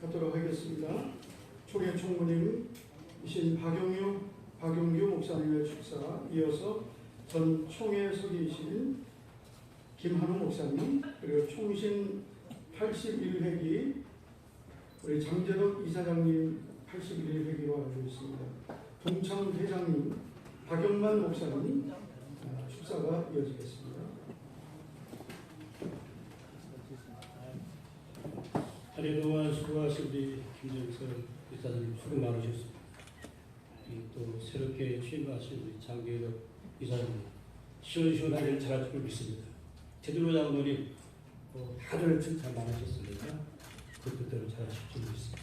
갖도록 하겠습니다. 총회 총무님이신 박용유, 박용규 목사님의 축사, 이어서 전 총회석이신 김한우 목사님, 그리고 총신 81회기 우리 장재덕 이사장님 81회기로 알고 있습니다. 동창 회장님, 박영만 목사님 아, 축사가 이어지겠습니다. 한해 동안 수고하신 우리 김정선 이사장님 수고 많으셨습니다. 또 새롭게 취임하신 우리 장계덕 이사장님 시원시원하게 잘하실 줄 믿습니다. 제대로 장로님 어, 다들 칭찬 많으셨으니까 그 뜻대로 잘하실 줄 믿습니다.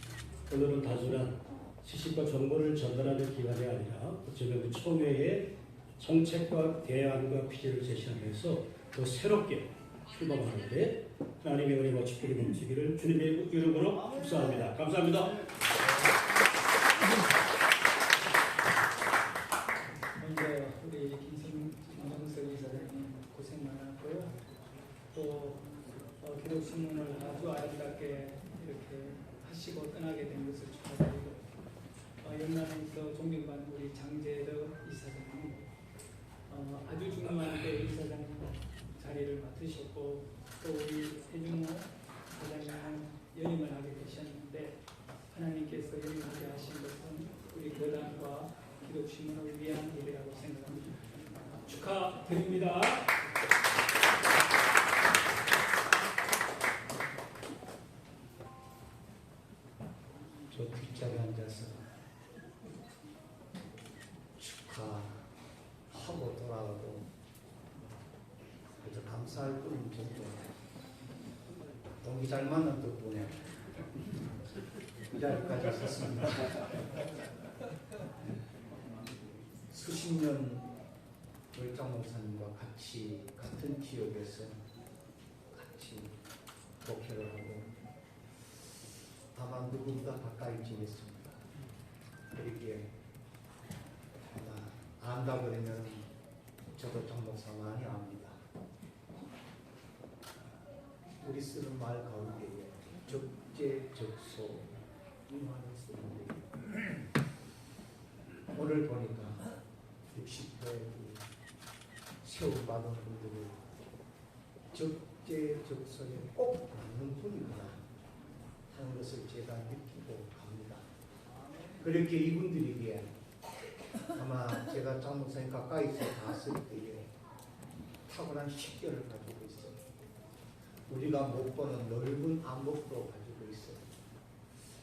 오늘은 단순한 지식과 정보를 전달하는 기간이 아니라 어쩌면 그 총회의 정책과 대안과 비전을 제시하면서 더 새롭게 출범하는데 하나님의 은혜와 축복이 넘치기를 주님의 이름으로 축사합니다. 감사합니다. 먼저 우리 김성 김정석 이사장님 고생 많았고요. 또 어, 기독신문을 아주 아름답게 이렇게 하시고 떠나게 된 것을 축하드리고 어, 영남에서 존경받는 우리 장재덕 이사장님 어, 아주 중요한 때 이사장님 자리를 맡으셨고 또 우리 해중호 사장님 연임을 하게 되셨는데 하나님께서 연임하게 하신 것은 우리 교단과 기독신문을 위한 일이라고 생각합니다. 축하드립니다. 저 뒷자리에 앉아서 축하하고 돌아가고 아주 감사할 뿐인 정도 동기 잘 만난 덕분에 이 자리까지 섰습니다. 수십 년 월장 목사님과 같이 같은 지역에서 같이 목회를 하고 다만 누구보다 가까이 지냈습니다. 그러기에 아마 안다 그러면 저도 정 목사 많이 압니다. 우리 쓰는 말 가운데에 적재적소 이 말을 쓰는데 오늘 보니까 60대 세움받은 분들이 적재적소에 꼭 맞는 분이구나 하는 것을 제가 느끼고 갑니다. 그렇게 이분들에게 아마 제가 장목사님 가까이서 봤을 때에 탁월한 식견을 가지고 있어요. 우리가 못 보는 넓은 안목도 가지고 있어요.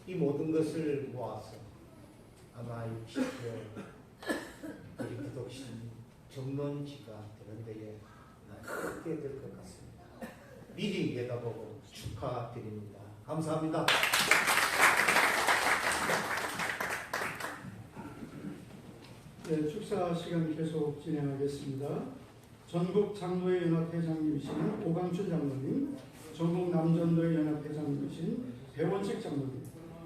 이 모든 것을 모아서 아마 60대 우리 기독신 전문지가 되는 데에 크게 될 것 같습니다. 미리 내다보고 축하드립니다. 감사합니다. 네, 축사 시간 계속 진행하겠습니다. 전국 장로회 연합회 장님이신 오강춘 장로님, 전국 남전도회 연합회 장님이신 배원식 장로님,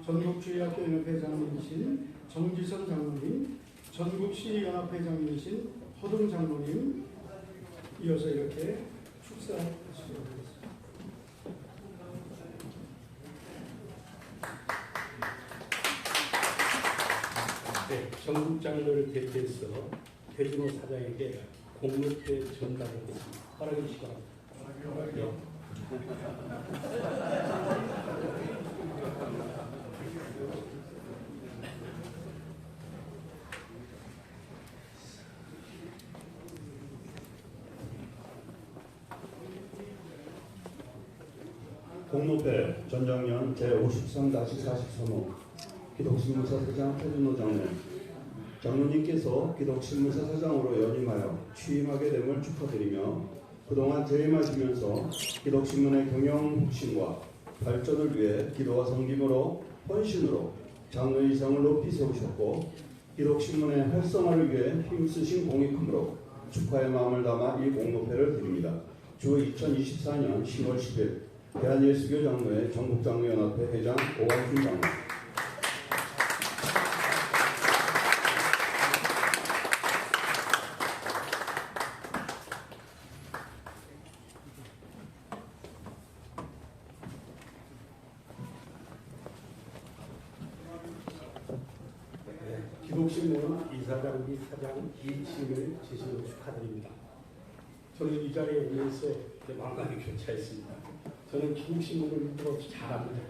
전국 주의학교 연합회 장님이신 정지선 장로님, 전국 시연합회 장님이신 허동 장로님 이어서 이렇게 축사하시도록 하겠습니다. 네, 전국 장로를 대표해서 대준호 사장에게 공로대 전달을 했습니다. 허락해 주시기 바랍니다. 네. 공로회 전정년 제53-43호 기독신문사 사장 태준호 장로 장로님께서 기독신문사 사장으로 연임하여 취임하게 됨을 축하드리며 그동안 재임하시면서 기독 신문의 경영 혁신과 발전을 위해 기도와 성김으로 헌신으로 장로 이상을 높이 세우셨고 기독 신문의 활성화를 위해 힘쓰신 크므로 축하의 마음을 담아 이 공로회를 드립니다. 주 2024년 10월 10일 대한예수교 장로회 전국장로연합회 회장 오광준 장로 기독신문 이사장 및 사장 이치를 제시로 축하드립니다. 저는 이 자리에 오면서 만감이 교차했습니다. 저는 기독신문을 더없이 잘합니다.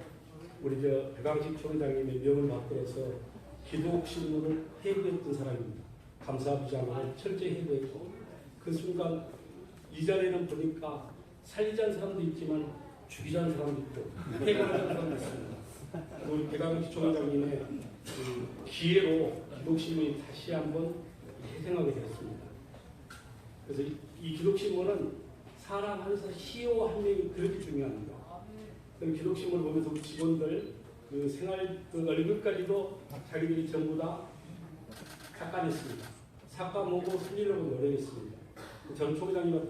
우리 저 배강식 총장님의 명을 받들어서 기독신문을 해부했던 사람입니다. 감사부장을 철저히 해부했고 그 순간 이 자리에는 보니까 살리자는 사람도 있지만 죽이자는 사람도 있고 해결하자는 사람도 있습니다. 우리 배강식 총장님의 그 기회로 기독신문이 다시 한번 회생하게 되었습니다. 그래서 이, 이 기독신문은 사람 한 사, CEO 한 명이 그렇게 중요합니다. 그럼 기독신문을 보면서 우리 직원들 그 생활 그 얼굴까지도 자기들이 전부 다 깎아냈습니다. 삭감하고 살리려고 노력했습니다. 전 총장님한테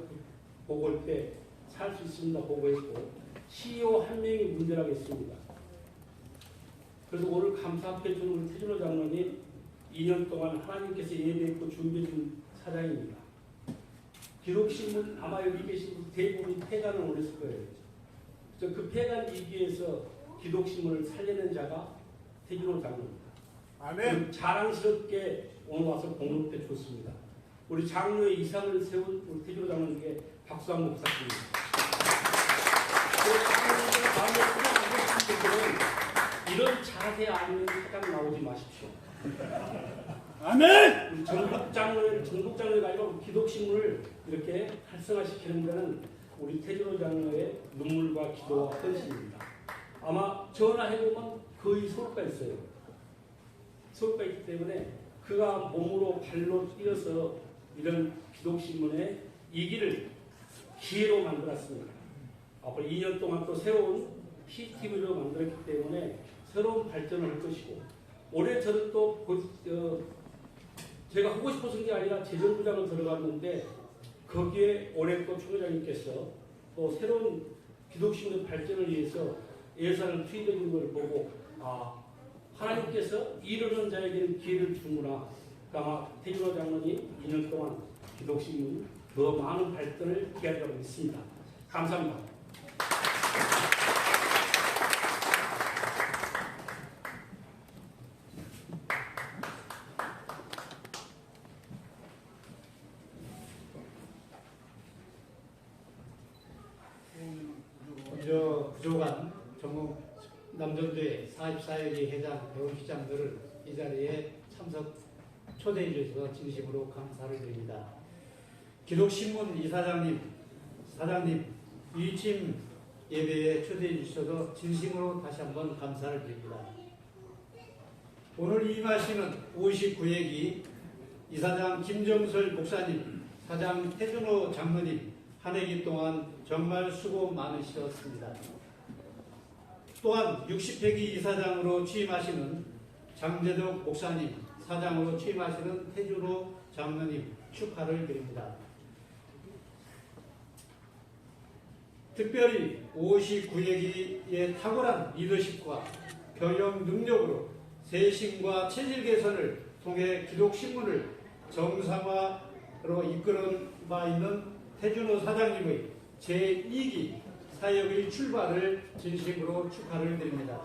보고 올때살 수 있습니다 보고했고 CEO 한 명이 문제라겠습니다. 그래서 오늘 감사합해 주는 태준호 장로님 2년 동안 하나님께서 예배했고 준비해 준 사장입니다. 기록신문 아마 여기 계신 분 대부분이 폐간을 올렸을 거예요. 그래서 그 폐간 이기에서 기독신문을 살려낸 자가 태준호 장로입니다. 아멘. 자랑스럽게 오늘 와서 공로때 줬습니다. 우리 장로의 이상을 세운 우리 태준호 장로님께 박수 한번 부탁드립니다. 이런 자세 아니면 사장 나오지 마십시오. 아멘. 우리 전국 장로를 전국 장로가 아니라 기독신문을 이렇게 활성화시키는 데는 우리 태준호 장로의 눈물과 기도와 헌신입니다. 아마 전화해 보면 거의 서울가 있어요. 서울가 있기 때문에 그가 몸으로 발로 뛰어서 이런 기독신문의 이기를 기회로 만들었습니다. 앞으로 2년 동안 또 새로운 PTV로 만들었기 때문에 새로운 발전을 할 것이고 올해 저는 또 보- 어, 제가 하고 싶어서 게 아니라 재정부장을 들어갔는데 거기에 올해 또 총회장님께서 또 새로운 기독신의 발전을 위해서 예산을 투입해 준걸 보고 아 하나님께서 이르는 자에게는 기회를 주는구나 그러니까 태준호 장로님 2년 동안 기독신문 더 많은 발전을 기대하고 있습니다. 감사합니다. 저 부족한 전국 44여기 회장, 배우시장들을 이 자리에 참석 초대해 주셔서 진심으로 감사를 드립니다. 기록신문 이사장님, 사장님, 이팀 예배에 초대해 주셔서 진심으로 다시 한번 감사를 드립니다. 오늘 임하시는 59회기 이사장 김정설 목사님, 사장 태준호 장로님, 한 해기 동안 정말 수고 많으셨습니다. 또한 60회기 이사장으로 취임하시는 장재덕 목사님, 사장으로 취임하시는 태준호 장로님 축하를 드립니다. 특별히 59회기의 탁월한 리더십과 경영 능력으로 세심과 체질 개선을 통해 기독신문을 정상화로 이끌어 바 있는 태준호 사장님의 제2기 사역의 출발을 진심으로 축하를 드립니다.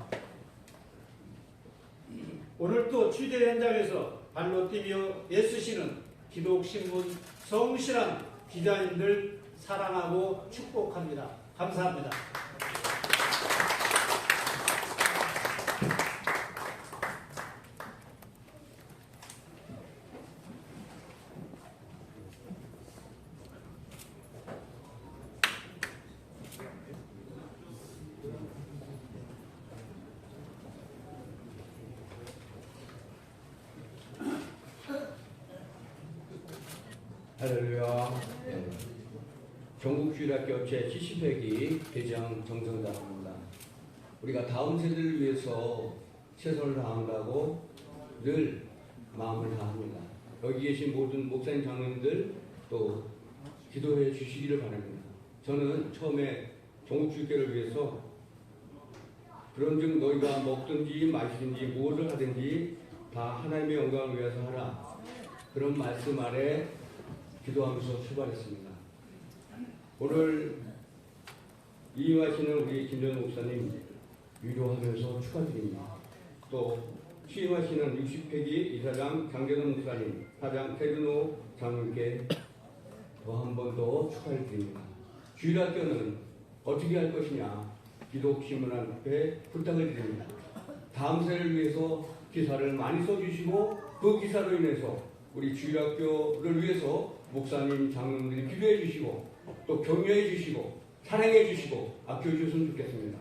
오늘 또 취재 현장에서 발로 뛰며 애쓰시는 기독신문 성실한 기자님들 사랑하고 축복합니다. 감사합니다. 할렐루야. 네. 전국주일학교 제 70회기 대장 정성장입니다. 우리가 다음 세대를 위해서 최선을 다한다고 늘 마음을 다합니다. 여기 계신 모든 목사님 장로님들 또 기도해 주시기를 바랍니다. 저는 처음에 전국주일교를 위해서 그런즉 너희가 먹든지 마시든지 무엇을 하든지 다 하나님의 영광을 위해서 하라. 그런 말씀 아래 기도하면서 출발했습니다. 오늘 이임하시는 우리 김전 목사님 위로하면서 축하드립니다. 또 취임하시는 60회기 이사장 장재동 목사님, 사장 태준호 장님께 더 한 번 더 축하를 드립니다. 주일학교는 어떻게 할 것이냐 기독신문한테 부탁을 드립니다. 다음 세를 위해서 기사를 많이 써주시고 그 기사로 인해서 우리 주일학교를 위해서 목사님, 장로님들이 기도해 주시고 또 격려해 주시고 사랑해 주시고 아껴 주셨으면 좋겠습니다.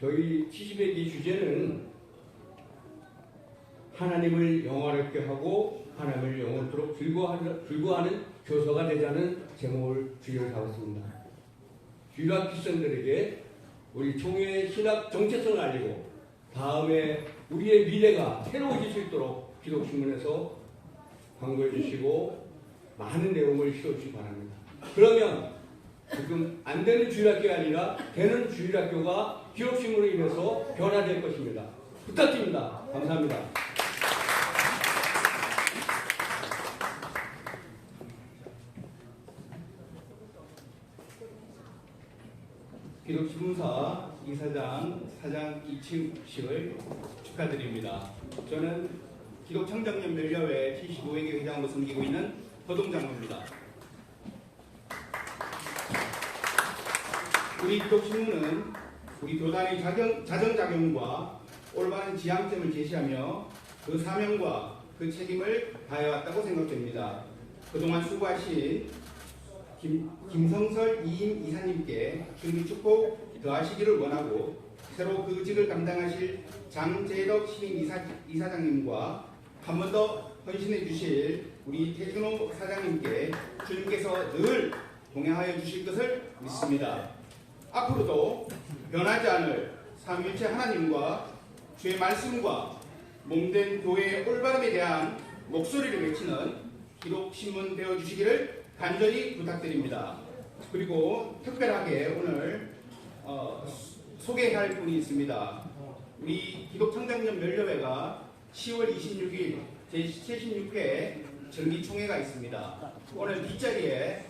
저희 70회기 주제는 하나님을 영화롭게 하고 하나님을 영원토록 즐거워하는, 즐거워하는 교서가 되자는 제목을 주제로 잡았습니다. 주일학 학생들에게 우리 총회의 신학 정체성을 알리고 다음에 우리의 미래가 새로워질 수 있도록 기독신문에서 광고해 주시고 많은 내용을 실어주시기 바랍니다. 그러면 지금 안 되는 주일학교가 아니라 되는 주일학교가 기록신문으로 인해서 변화될 것입니다. 부탁드립니다. 감사합니다. 기록신문사 이사장 사장 이치식을 축하드립니다. 저는 멸려회 75회기 회장으로 섬기고 있는 허동 장로입니다. 우리 기독신문은 우리 교단의 자정, 자정작용과 올바른 지향점을 제시하며 그 사명과 그 책임을 다해왔다고 생각됩니다. 그동안 수고하신 김, 김성설 이임 이사님께 승리 축복 더하시기를 원하고 새로 그 직을 감당하실 장재덕 시민 이사, 이사장님과 한 번 더 헌신해 주실 우리 태준호 사장님께 주님께서 늘 동행하여 주실 것을 믿습니다. 앞으로도 변하지 않을 삼위일체 하나님과 주의 말씀과 몸된 교회의 올바름에 대한 목소리를 외치는 기록신문 되어주시기를 간절히 부탁드립니다. 그리고 특별하게 오늘 어, 소개할 분이 있습니다. 우리 기독청장년 멸려회가 10월 26일 제76회 정기총회가 있습니다. 오늘 뒷자리에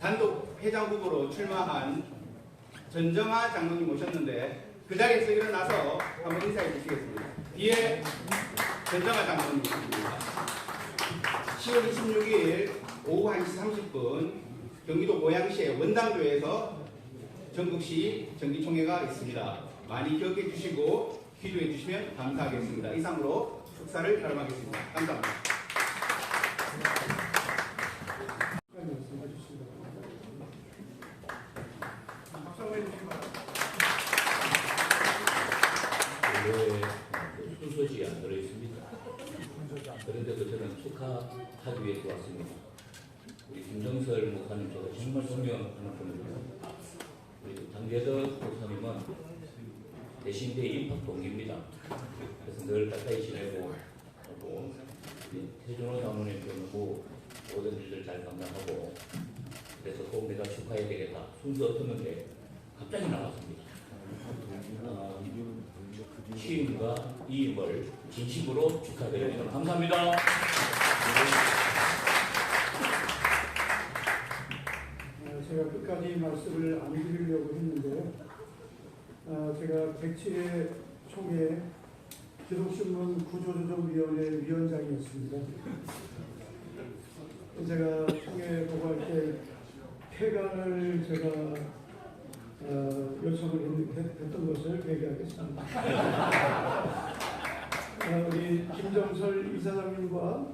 단독 회장 후보로 출마한 전정아 장로님 오셨는데 그 자리에서 일어나서 한번 인사해 주시겠습니다. 뒤에 전정아 장로님입니다. 10월 26일 오후 1시 30분 경기도 고양시의 원당교에서 전국시 정기총회가 있습니다. 많이 기억해 주시고 기도해 주시면 감사하겠습니다. 이상으로 축사를 결함하겠습니다. 감사합니다. 늘 가까이 지내고 하고 태준호 장로님도 너무 모든 일을 잘 감당하고 그래서 꼭 내가 축하해야 되겠다. 순서 듣는데 갑자기 나왔습니다. 어, 취임과 이임을 진심으로 축하드립니다. 감사합니다. 어, 제가 끝까지 말씀을 안 드리려고 했는데요. 어, 제가 107회 총회 기독신문 구조조정위원회 위원장이었습니다. 제가 총회 보고할 때 폐간을 제가 어, 요청을 했, 했던 것을 회개하겠습니다. 어, 우리 김정설 이사장님과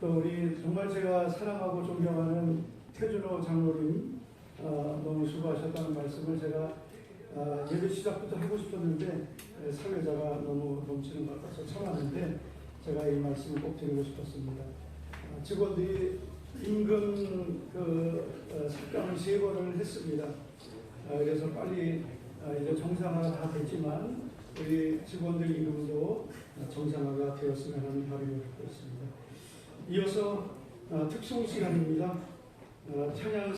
또 우리 정말 제가 사랑하고 존경하는 태준호 장로님 어, 너무 수고하셨다는 말씀을 제가 어, 예배 시작부터 하고 싶었는데 에, 사회자가 너무 넘치는 것 같아서 참았는데 제가 이 말씀을 꼭 드리고 싶었습니다. 어, 직원들이 임금 그 어, 삭감을 세 번을 했습니다. 어, 그래서 빨리 어, 이제 정상화가 다 됐지만 우리 직원들 임금도 정상화가 되었으면 하는 바람을 갖고 있습니다. 이어서 어, 특송 시간입니다. 어, 찬양